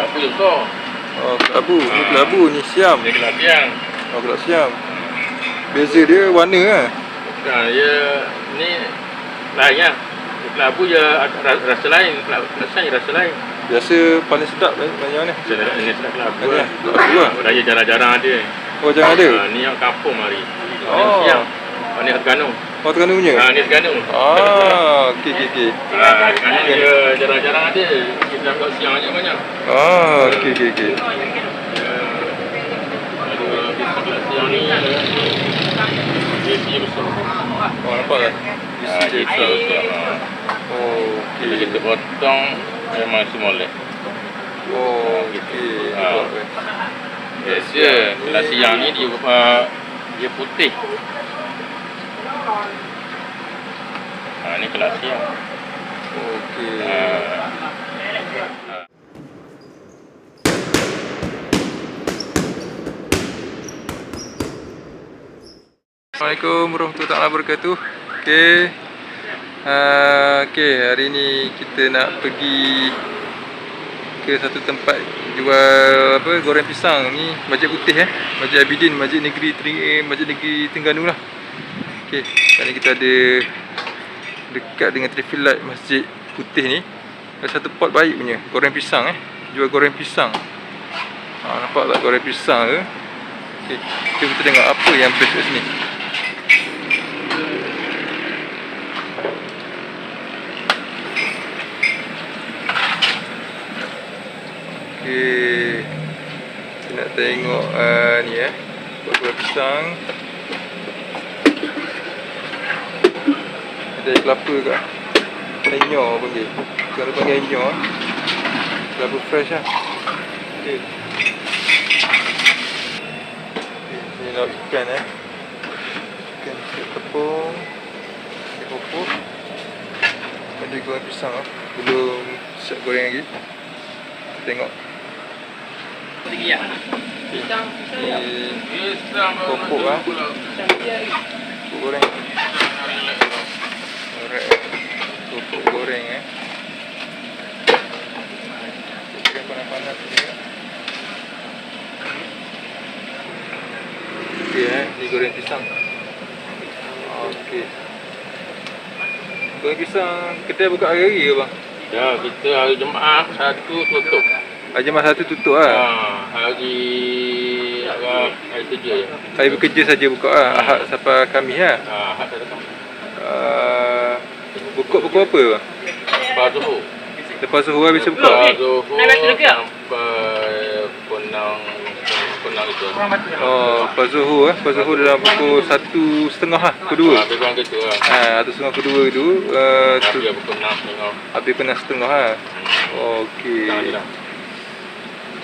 Apa tu kau? Oh, kelabu. Ni kelabu, ni siam. Dia gelap siang. Oh, kelab siam. Beza dia warna lah. Bukan, dia ni lain lah. Kelabu je ra- rasa lain. Kelabu je rasa lain. Biasa paling sedap eh, banyak mana? Saya ini sedap kelabu Mana? lah. Kelabu lah. Raya jarang-jarang ada. Oh, ada. Ha, ni yang kampung mari. Oh. Siang. Ha, ni Terengganu. Oh, Terengganu punya? Ha, ni Terengganu. Ah, okey, okey, okey. Ha, Terengganu dia jarang-jarang ada. Kita ambil siang je banyak. Ah, okey, okey, okey. Bisik siang ni. Besar. Oh, nampak tak? Ha, dia besar. besar. Ha. Oh, Bila okey. kita potong memang semua lek. Oh, okey. Ah. Nampak, eh. Biasa kelas siang ni dia uh, dia putih. Ha ni kelas siang. Okey. Ha. Assalamualaikum warahmatullahi wabarakatuh. Okey. Uh, okey, hari ni kita nak pergi ke satu tempat jual apa goreng pisang ni Masjid Putih eh. Masjid Abidin, Masjid Negeri Tering, Masjid Negeri Terengganu lah. Okey, ni kita ada dekat dengan traffic light Masjid Putih ni. Ada satu pot baik punya, goreng pisang eh. Jual goreng pisang. Ha, nampak tak goreng pisang ke? Okey, jom kita tengok apa yang best kat sini. Okey. Kita nak tengok uh, ni eh. Buat goreng pisang. Ada kelapa kat. Enyo panggil. Kalau panggil enyo ah. Kelapa fresh lah. Okey. Okey, Ni lauk ikan eh. Ikan tepung. Ikan popok. Ada goreng pisang ah. Belum siap goreng lagi. Tengok. Ni Popok ah. Popok goreng. Alright. Popok goreng eh. Ikan panas-panas eh. Okey eh, ni goreng pisang. Okey. Goreng pisang kedai buka hari-hari ke bang? Ya, kita hari Jumaat satu tutup. Hari Jumaat satu tutup lah. Ha, hari hari kerja je. Hari bekerja saja buka lah. Ahad sampai Khamis lah. Ha, hak tak datang. Uh, buka pukul apa? Lepas Zuhur. Lepas suhu lah bisa buka. Lepas Zuhur sampai pukul pukul itu. Oh, lepas zuhur eh. Lepas zuhur dalam pukul satu setengah lah. Pukul dua. Ha, lebih kurang gitu lah. Ha, atau setengah pukul dua tu. Uh, tu, Tapi pukul enam tengok. habis kena setengah lah. Hmm. Okey. Lah.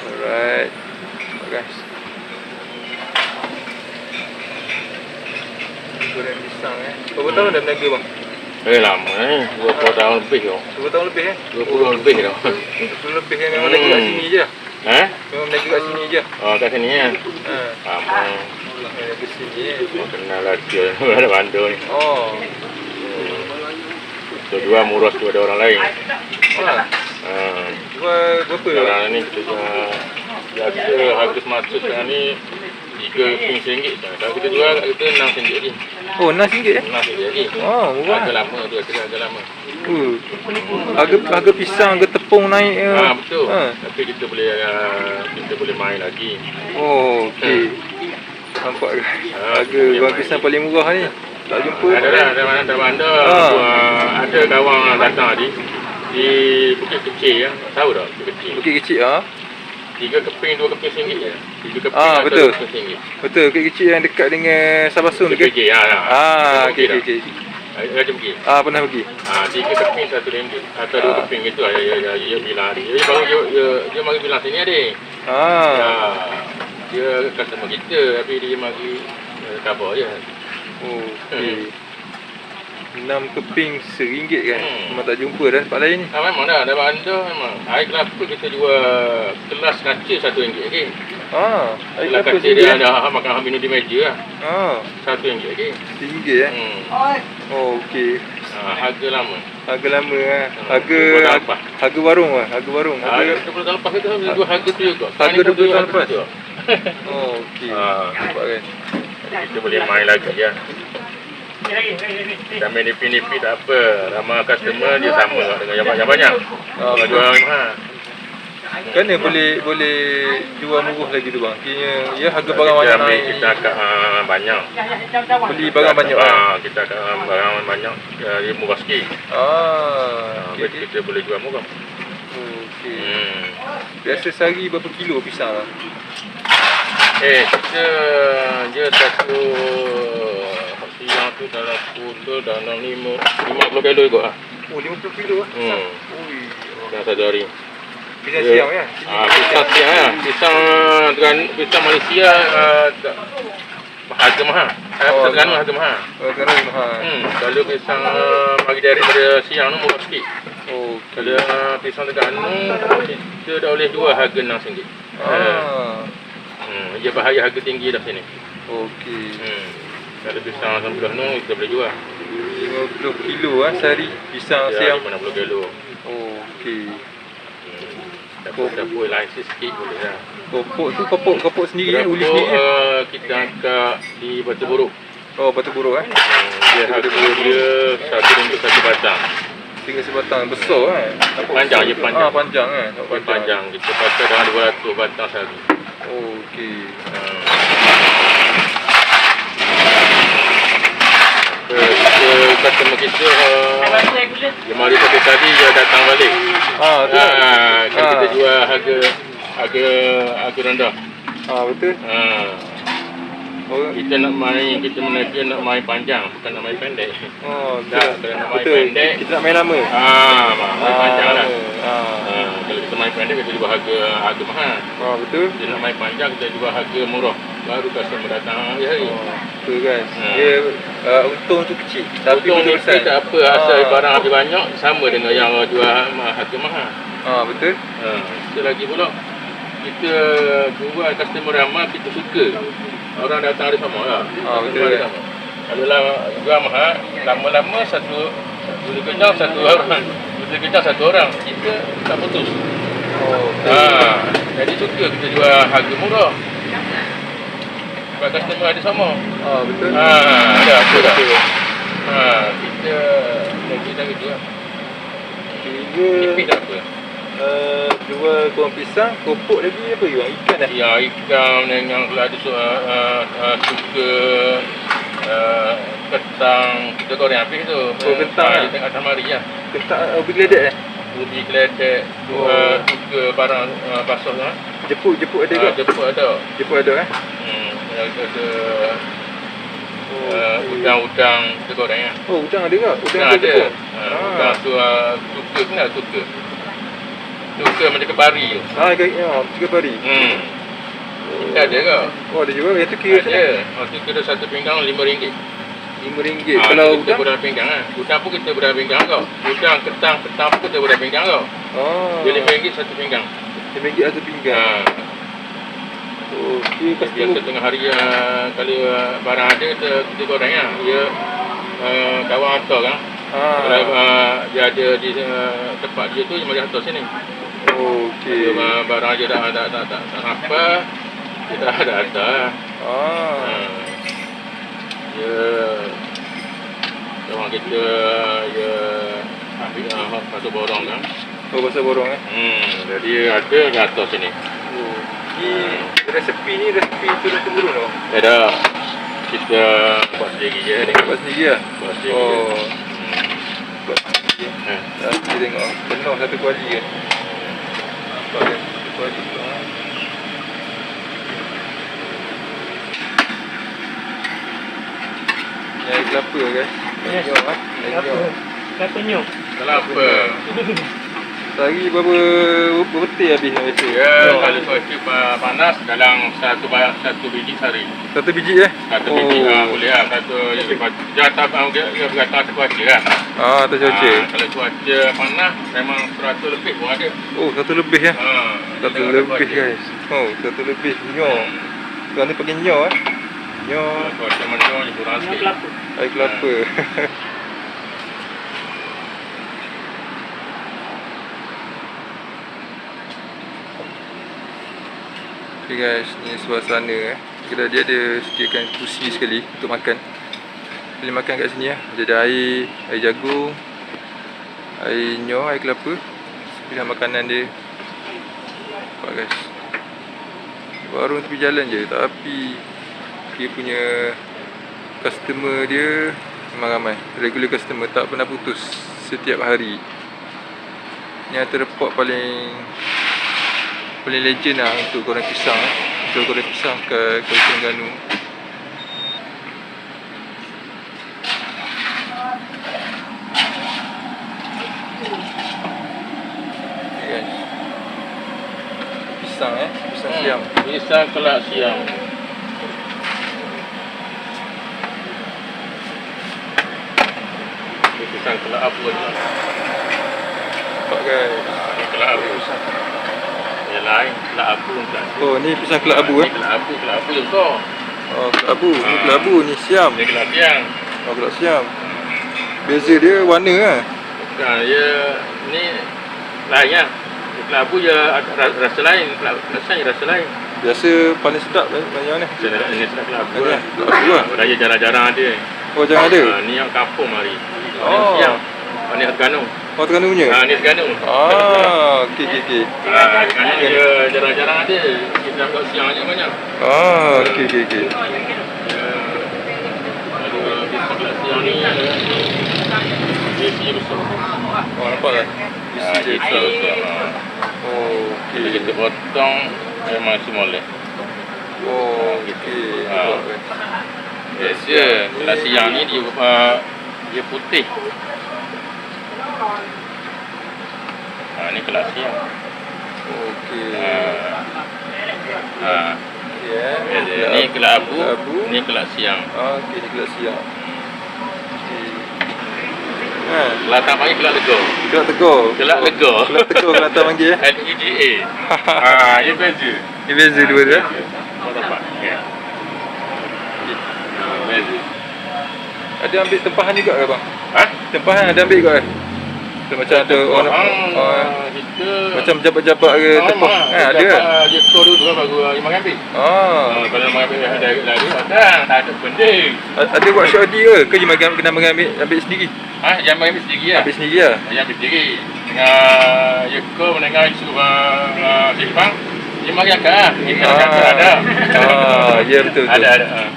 Alright. Nampak guys. Goreng pisang eh. Berapa tahun dah berniaga bang? Eh lama eh, 20 tahun lebih tu. Dua tahun lebih eh? 20 lebih tu. Dua lebih eh. Memang berniaga kat Hmm. sini je. Eh? Memang berniaga kat sini je. Oh, kat sini kan? Ha. Lama. Berniaga sini eh. Oh, kenal lah dia ada bantu ni. Oh. Tu dua murus tu ada orang lain. Ha. Ha. Jual berapa? Sekarang ni kita jual biasa harga semasa sekarang ni tiga puluh ringgit. Kalau kita jual kat kita enam ringgit lagi. Oh, RM6 eh? Enam ringgit lagi. Oh, murah. Harga lama tu, harga harga lama. Uh. Harga harga pisang, harga tepung naik eh. Ha, betul. Ha. Tapi kita boleh uh, kita boleh main lagi. Oh, okey. Nampak ke? Ha, Harga goreng pisang paling murah ni. Tak jumpa. Ada dah, ada mana ada bandar. Ha. Uh, ada kawan datang tadi di Bukit Kecil ya. Tahu tak Bukit Kecil? Bukit kecil ah. Tiga keping, dua keping je. Tiga keping Ah, betul. keping. Betul, bukit kecil yang dekat dengan Sabasung Tiga dekat. keping, ya. ya. Ah, okey okey okey. Raja pergi. Ah, pernah pergi. Ah, tiga keping satu ringgit atau dua Ah. keping itu ya ya ya dia bilang dia. Dia baru dia dia, dia mari bilang sini ada. Ah. Ya. Dia customer kita tapi dia mari uh, cover je. Oh, okey. 6 keping seringgit kan. Hmm. Memang tak jumpa dah tempat lain ni. Ah, memang dah, dah bandar memang. Air kelapa kita jual kelas kaca satu ringgit lagi. Ah, air kelapa kaca dia ada makan minum di meja lah. Ah, Satu ringgit lagi. seringgit eh. Hmm. Oh, okey. Ha, harga lama. Harga lama eh. Hmm, Harga dua bulan harga, harga warung ah. Harga warung. Harga Harga 20 tahun lepas kita dua harga tu juga. Harga 20 tahun lepas? Oh, okey. Ha. Nampak kan? Kita boleh main lagi ya. Kami nipi-nipi tak apa. Ramah customer dia sama dengan yang, yang banyak. Ah, Kalau jual mahal. Kan boleh boleh jual murah lagi tu bang. Kira ya harga Kita barang banyak ambil, naik. kita akan uh, banyak. Beli barang banyak ah. Ah, kita akan uh, barang banyak uh, dia murah sikit. Ah, Uh, okey. okay, kita boleh jual murah. Okey. Hmm. Biasa sehari berapa kilo pisang lah? Eh, kita dia satu tu dalam 10 dalam 5 50 kilo juga ah. Oh, 50 kilo ah. Hmm. Ui. Dalam satu hari. Pisang siang ya? Ah, pisang siang ya. Pisang dengan pisang Malaysia uh, harga mahal. Eh, Oh, pisang Terengganu harga mahal. Oh, kerana mahal. Hmm, kalau pisang pagi daripada siang tu murah sikit. Oh, Kalau uh, pisang Terengganu kita dah boleh jual harga RM6. Ah. Hmm, dia bahaya harga tinggi dah sini. Okey. Hmm. Kalau pisang 90 nu kita boleh jual. 50 kilo ah sehari pisang Ya, siang. 50 kilo. Oh, okey. Hmm. Dapur-dapur lain sikit boleh lah. Kopok tu kopok kopok sendiri eh, uli sendiri. eh? uh, kita angkat di Batu Buruk. Oh, batu buruk eh. Hmm, dia harga dia satu ringgit satu batang. Tinggal sebatang besar eh. Panjang je, panjang. Ah, panjang eh. Oh, Panjang. panjang. Kita pakai dalam 200 batang sehari. Oh, okey. Hmm. Kita customer kita uh, Lemari satu tadi dia datang balik. Ah, tu. Ah, kan Ah. kita jual harga harga harga rendah. Ah, betul. Ah, Oh, kita nak main kita menaja nak main panjang bukan nak main pendek. oh Tak, betul. kalau nak main Betul. pendek. Kita nak main lama. Ah, main panjang lah. Ah, Ah, kalau kita main pendek kita jual harga harga mahal. ah betul. Kita nak main panjang kita jual harga murah. Baru customer datang hari-hari. Oh, betul guys. Hmm. Dia uh, untung tu kecil tapi Untung betul ni besar. tak apa asal Ah. barang habis banyak sama dengan yang jual harga mahal. Ah, betul. Ha, kita lagi pula kita jual customer ramai kita suka. Orang datang ada sama lah. Ah, betul, Ada kan? sama. Kalau lah jual mahal, lama-lama satu dua kejam satu orang. Dua kejam satu orang. Kita tak putus. Oh. Ha, jadi suka kita jual harga murah. Sebab customer ada sama. Ah, betul. Ha, ada apa dah. Betul. Ha, kita lagi dah gitu lah. Tiga Tipis tak apa. uh, jual korang pisang, kopok lagi apa bang? Ikan dah. Ya, ikan dengan kalau ada su, uh, uh, uh, suka uh, ketang kita goreng habis tu. Oh, kentang Ah, lah. Di tengah tamari lah. Kentak uh, bergeledek eh? Ubi keledek, Oh. uh, suka barang uh, basah tu. lah. Jeput, jeput ada Uh, ke? jeput ada. Jeput ada eh? Hmm, ada, Oh, uh, okey. udang-udang kita goreng lah. Oh, udang ada ke? Udang ada? Uh, Ah. Udang tu uh, suka kenal suka. Suka macam kebari tu. Ah, ikan, ya, pari. Hmm. Kita ada ke? Oh, ada juga. Yang tu kira Ada. Oh, tu kira satu pinggang RM5. Lima ringgit. Ah, Kalau kita udang? berapa pinggang lah. Udang pun kita berapa pinggang kau. Udang, ketang, ketang pun kita berapa pinggang kau. Oh. Dia RM5 satu pinggang. Lima ringgit satu pinggang. Ha. Oh, Biasa customer. tengah hari uh, kalau uh, barang ada kita, kita goreng lah. Dia uh, kawan hantar kan. Kalau Ah. uh, dia ada di uh, tempat dia tu, dia boleh hantar sini. Oh, okey. uh, barang dia dah tak tak tak tak apa, kita ada hantar lah. Ah. Ha. Dia kawan kita dia ambil uh, satu borong kan. Oh, pasal borong eh. Hmm, jadi ada di atas sini. Ni resepi ni resepi turun temurun tau. Ada kita buat sendiri je ni. Buat sendiri lah. Buat sendiri. Oh. je. Buat sendiri. Eh. Dah, kita tengok. Penuh satu kuali kan. Nampak kan? Satu kuali tu. ah. Ni air kelapa guys. Yes. Tengok ah. Apa? Tengok. Sehari berapa berapa teh habis yang biasa? Ya, Tengok. kalau cuaca pa- panas dalam satu satu biji sehari. Satu biji eh? Satu biji ah, boleh lah. Satu jangan tak ah, dia, atas cuaca kan. Ah, atas cuaca. Ah, kalau cuaca panas memang 100 lebih pun ada. Oh, satu lebih ya. Ha, Satu lebih cuaca. guys. Oh, satu lebih nyo. Hmm. Sekarang ni pakai nyo eh. Nyo Cuaca menurun kurang Dengan sikit. kelapa. air kelapa. Okay guys, ni suasana eh. Kedai dia ada sediakan kursi sekali untuk makan. Boleh makan kat sini lah. Dia ada air, air jagung, air nyor, air kelapa. Pilihan makanan dia. Nampak guys. Warung tepi jalan je tapi dia punya customer dia memang ramai. Regular customer tak pernah putus setiap hari. Ni antara pot paling paling legend lah untuk goreng pisang eh. Jual goreng pisang ke Kuala Terengganu. Guys. Pisang eh, pisang Hmm. siam. Pisang kelak siam. Pisang kelak apa ni? Nampak guys. Ini kelak apa? Yang lain tak? Oh, ni pisang kelab abu eh. Ini kelak apa? Kelak apa kau? Oh, kelab abu. Ni kelab abu, ni siam. Ini kelak siang. Oh, kelab siam. Beza dia warna lah. Bukan, ya ni lain lah. Kelak apa je ra- rasa lain. Siang je rasa lain. Biasa paling sedap banyak banyak mana? Nak ini sedap Mana? lah. Kelab abu lah. Raya jarang-jarang ada. Oh, jangan ada. Ah, ni yang kampung mari. Oh. Yang siang. Ni Terengganu. Oh, Terengganu punya? Ah, ni Terengganu. Ah, okey okey okey. Ah, kan dia jarang-jarang ada. Kita kat siang je banyak. Ah, okey okey okey. Siang ni dia besar. Oh, nampak tak? Ah, Isi dia besar. Oh, Bila okey. kita potong memang semua boleh. Oh, okey. Ah. Nampak kan? Biasa kelas siang ni dia uh, dia putih. Ah, ni kelas siang. Okey. Ah. Ah, Okey eh. biasa. ni kelas abu, abu. ni kelas siang. Ah, okey ni kelas siang. Okey. Ha, Kelas tak panggil kelas lego. kelab tegur. Kelab tegur. Kelab tegur kelab panggil eh. L-E-G-A. Ah, dia beza. Ni beza dua tu eh. Kau dapat. Ya. Beza. Ada ambil tempahan juga ke bang? Ha? Tempahan ada ambil juga eh? Tu macam ada orang. Ah, kita macam jabat-jabat ke Ah, memang. Ha, ada kan? ah, Dia store dulu baru ah, Imam ambil. Ah. Ah, kalau Imam ambil ada lari, ada. Tak ada. A- Ada workshop dia ke? Ke makan kena mengambil ambil sendiri? Ha, yang ambil sendiri lah. Ambil sendiri lah. Yang ambil sendiri. Dengan Yeko mendengar isu uh, Jepang, dia mari angkat lah. Kita angkat tu ada. Ah, ya betul betul. Ada, ada. ah.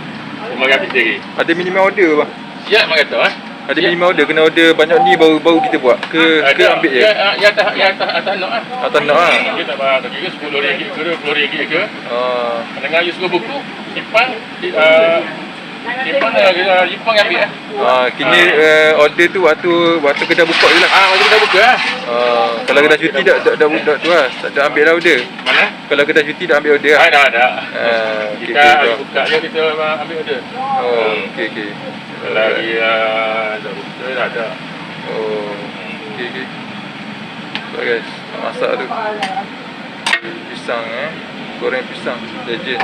Dia mari sendiri. Ada minimum order bang. Siap mak kata eh. Ada minimum order kena order banyak ni baru baru kita buat ke ke Ada. ambil je. Ya, ah, ya atas ya atas atas nak ah. Atau nak ah. Dia tak apa tak kira RM10 ke RM20 ke. Ah. Mendengar you suka buku, simpan di- uh, simpan uh, Jepang yang ambil eh. Ah, kini uh, order tu waktu waktu kedai buka je lah. Ah, waktu kita buka ah. Ah, kalau kedai cuti dah dah dah, dah tu lah. Tak dah ambil lah order. Mana? Kalau kedai cuti dah ambil order Ah, lah. dah ada. Ah, okey Kita okay, buka je kita uh, ambil order. Oh, okey okey. Kalau dia buka dah ada. Oh, okey okey. Baik guys, masak tu. Pisang eh. Goreng pisang legend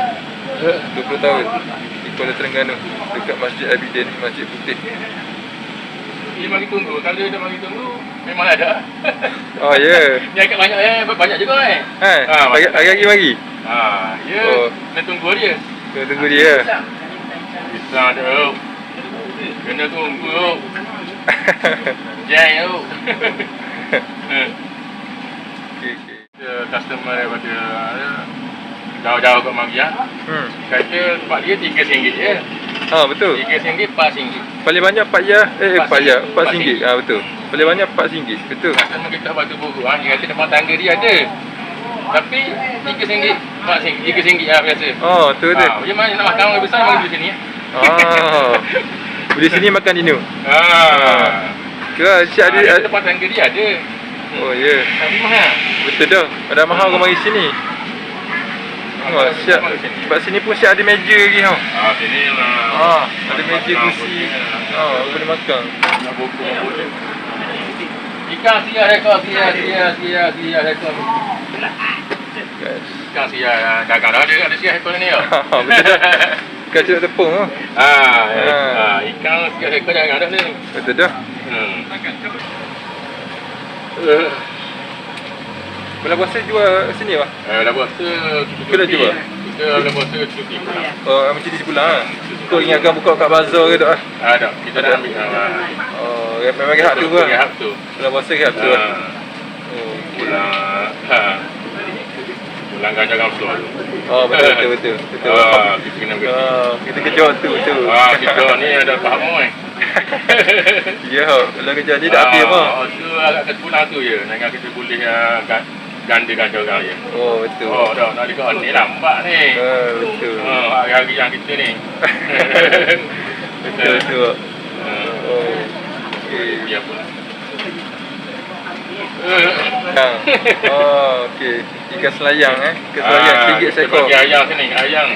20 tahun di Kuala Terengganu dekat Masjid Abidin Masjid Putih. Dia mari tunggu. Kalau dia mari tunggu, memang ada. Oh ya. Ni agak banyak eh, banyak juga eh. Ha, Ah, hari hari mari. Ah, ya. Oh. Kena tunggu dia. Kena tunggu dia. Pisang tu. Kena tunggu. Jai tu. Okey. Dia customer daripada uh, jauh-jauh kat mari ah. Hmm. Kata tempat dia RM3 je. Ha betul. RM3 RM4. Paling banyak 4 ya. Eh Empat 4 ya. singgit. 4 singgit. Ha betul. Paling banyak 4 singgit. Betul. Customer kita batu buku ah, dia kata depan tangga dia ada. Tapi RM3, RM4, RM3 lah biasa. Oh, tu tu. Ah, dia mana nak makan orang besar mari di sini. Ah. Di sini makan dino. Ah. Ke siap Ah, ada depan tangga dia ada. Oh ya. Tapi mahal. Betul dah. Ada mahal kau mari sini. Oh, siap. Sebab sini pun siap ada meja lagi tau. Ah, sini lah. Ah, ada meja kursi. Ah, boleh makan. Nak buku nak buku. Ikan sia rekor sia sia sia sia rekor. Guys. Ikan sia dagang dah ada ada sia rekor ni ya. Betul dah. Kan cerak tepung tu. Ah, Ah. ah, ikan sia rekor dagang dah ni. Betul dah. Hmm. Uh. Bulan puasa jual sini apa? Eh, dah puasa kita jual? Kita dah puasa cuti. Oh, macam di sebulan ah. Kau ingatkan buka kat bazar ke tak ah? Ada, kita dah ambil. ah. Oh, memang hak tu lah. hak tu. Bulan puasa hak tu lah. Ah, Oh. Bulan Bulan ganjil gamsul. Oh, betul betul betul. Betul. Ah, kita kena pergi. Ah, kita kejut tu betul. Ah, kita ni ada faham oi. Ya, kalau kerja ni dah habis apa? Oh, tu agak kekurang tu je. Nak kita boleh uh, gandakan orang je. Oh, betul. Oh, dah nak dekat ni lambat ni. Ah, betul. Oh, hari-hari yang kita ni. Betul betul. Ah, Oh. Okey. Biar Yang. Oh, okey. Ikan selayang eh. Ikan selayang Ah, RM1 kita seekor. bagi ayam sini, ayam.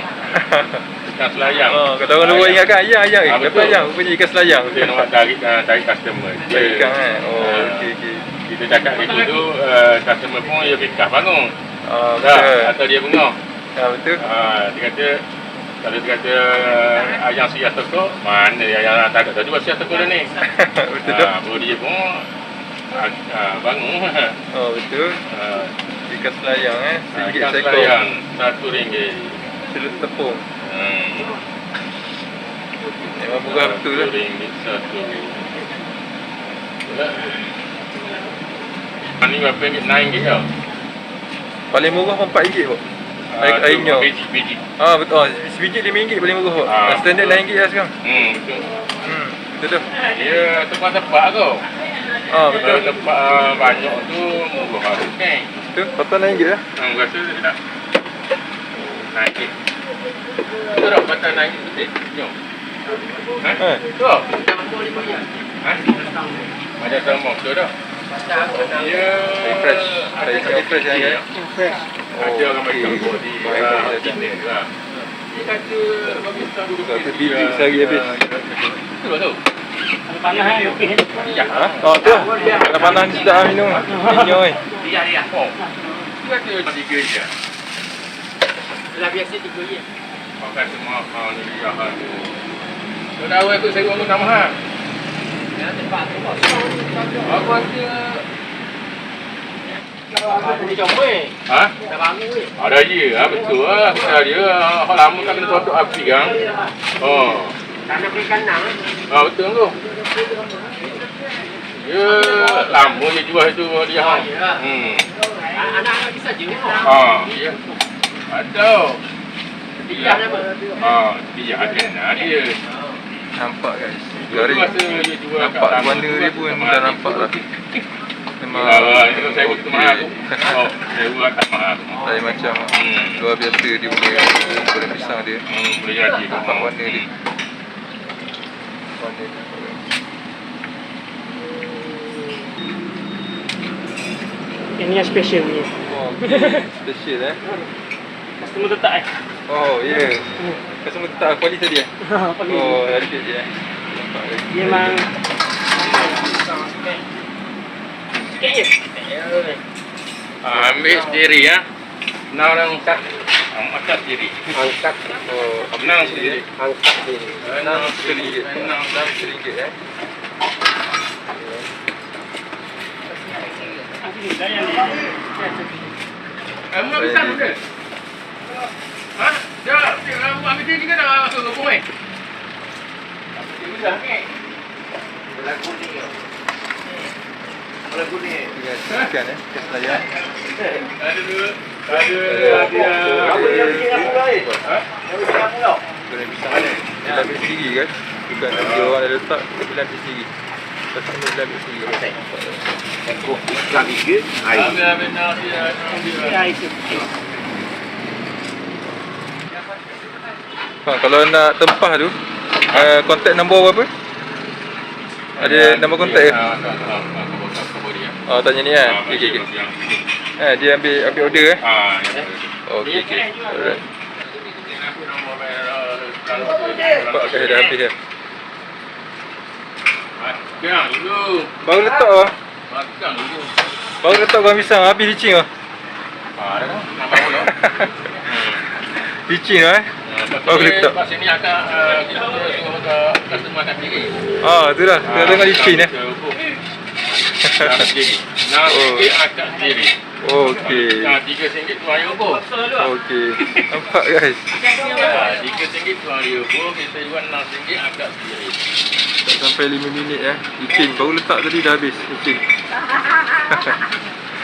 Ikan selayang. Oh, kalau orang luar ingatkan ayam ayam eh. Ah, Kenapa betul. ayam? Rupanya ikan selayang. Kita nak tarik uh, tarik customer. Ikan ikan eh. Oh, Ah. okey okey. Kita cakap gitu tu, uh, customer pun dia fikah bangun. Ah, Dah, betul. atau dia bengong. Ah, betul. Ah, dia kata kalau dia kata ayam siap toko, mana ayam tak ada. Dua siap toko dah ni. betul tak? Ah, baru dia pun ah, ah, bangun. Oh, betul. Ah, Ikan selayang eh. RM1 ikan selayang satu ringgit. Celup tepung. Hmm. Memang murah betul lah. Satu ringgit satu. Ini berapa ringgit? Nine ringgit tau. Paling murah pun RM4 pun. Air, Ah, tu airnya. Biji, biji. Ah betul. Oh, sebiji RM5 paling murah. Ah. Standard RM9 lah sekarang. Hmm, betul. Hmm, betul tu. Dia tempat-tempat kau. Ah Kalau betul. tempat uh, banyak tu murah harus kan. Betul. Total RM9 lah. Hmm, rasa dia tak. Naik. Tu dah patah naik betul. Jom. Ha? Eh. Tu. Ha? Macam sama tu dah. Dia Very fresh. Very Ada fresh yang ya. ni. Ada orang macam Okey. body. Baik, ah, baik, sini juga. Dia kata bagi tahu Satu biji sehari habis. Tu tu. Panas kan okey. Ya. Ha? Oh tu. Kalau panas ni sedap lah minum. Minyak eh. Dia dia. Oh. Dia kata tiga je. Dah biasa tiga je. Pakai semua kau ni dia hal tu. Kau dah awal ikut saya orang nama ha. Ya tempat tu bos. Aku rasa Aku ni jom weh. Ha? Dah bangun weh. Ada je, ha, betul lah. Kita dia, hak lama tak kena tutup api kan. Oh, Tak nak beri kandang. ha, betul tu. Dia lama je jual itu dia. Ha. Hmm. Anak-anak bisa je. Ha, dia. Ada. Dia apa? Ha, dia ada nak dia. Nampak guys. Kat Nampak tu dia pun dah nampak lah. Memang Ah, kalau saya buat mahal. Oh, saya buat tak mahal. Lain macam Hmm. luar biasa dia punya goreng pisang dia. Hmm, boleh jadi. Nampak warna dia. Ini yang special ni. Oh, okay. special eh. Customer tetap eh. Oh, ya. Yeah. Customer tetap kualiti tadi eh? Oh, ada dia je eh. Dia memang Sikit je. Ah, ambil sendiri ya. Nak orang angkat. Angkat sendiri. Angkat. Oh, Senang sendiri. Angkat dia. Senang RM1. Senang RM1 eh. Eh, mau bisa tu ke? Ha? Dah, dia ambil sini ke dah masuk ke rumah? Dia bisa ke? Dengan ikan eh. Ikan selayang. Ada dua. Ada ada. Ha? Goreng pisang ni. Dia dah ambil sendiri kan. Bukan dia orang dah letak. Dia ambil sendiri. Customer dia ambil sendiri. Tak? Ambil ambil nak. Ya itu. Ha, kalau nak tempah tu, uh, kontak nombor berapa? Ada nombor kontak ke? Ha, kabur, dia. Oh, tanya ni kan? Ah, Okey, okey, okey. yang- Eh, dia ambil ambil order eh? Ah, yang- Okey, okey. Alright. Nampak kat dah habis dah. Makan dulu. Baru letak ah. Makan dulu. Baru letak goreng pisang, habis licin ah. Ah, dah? Nampak pula. Hmm. Licin ah eh. Oh, Baru letak. Pas sini akan uh, kita suruh ke customer makan sendiri. Ah, tu lah. Kita tengok licin eh. Makan sendiri. Nak Oh. sendiri, Okey. Ha, tiga singgit tu air apa? Okey. Nampak guys. Ha, tiga singgit tu air apa? Kita jual enam singgit agak sendiri. Tak sampai 5 minit eh. Licin. Baru letak tadi dah habis.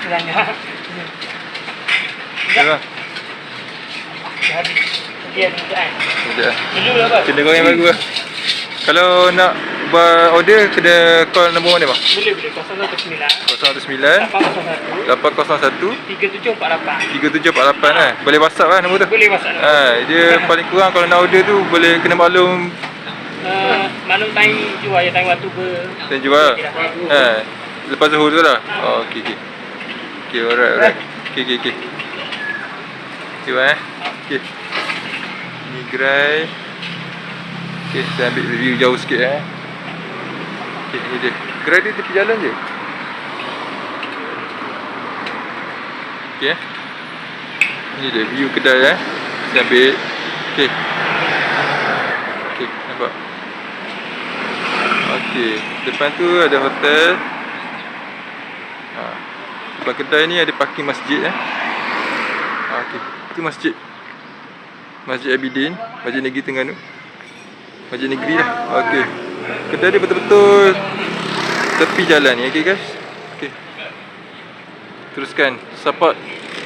Jangan. Ya bang. Dah habis. Dia ada kan. Lah bang. Kena goreng baru lah. Kalau nak order kena call nombor mana bang? Boleh boleh. 019 019 801 801 3748. 3748 eh. Boleh WhatsApp lah nombor tu. Boleh masak. Ha, dia paling kurang kalau nak order tu boleh kena maklum Uh, maklum time jual ya time waktu ber dan jual. Ha. Lepas zuhur tu lah. Oh, okey okey. Okey, alright alright. Okey okey okey. Bang eh. Okey. Ni gerai. Okey, saya ambil review jauh sikit eh. Okey, ni dia. Gerai dia tepi jalan je. Okey eh. Ni dia view kedai eh. Saya ambil. Okey. Okey, nampak. Okey, depan tu ada hotel. Ha. Depan kedai ni ada parking masjid eh. Ha, okey. Tu masjid. Masjid Abidin, Masjid Negeri Terengganu. Masjid Negeri lah. Okey. Kedai dia betul-betul tepi jalan ni, okey guys. Okey. Teruskan support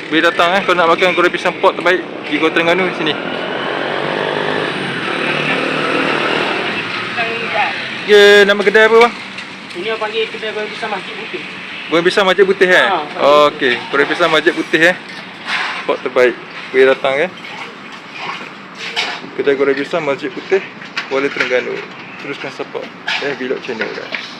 boleh datang eh kalau nak makan goreng pisang pot terbaik di Kota Terengganu sini. Okey, nama kedai apa bang? Ini orang panggil kedai baru besar masjid putih. Goreng pisang Masjid Putih eh? Ha, Oh, okey. Goreng pisang Masjid Putih eh. Spot terbaik. Boleh datang eh. Kedai goreng pisang Masjid Putih, Kuala Terengganu. Teruskan support eh vlog channel guys.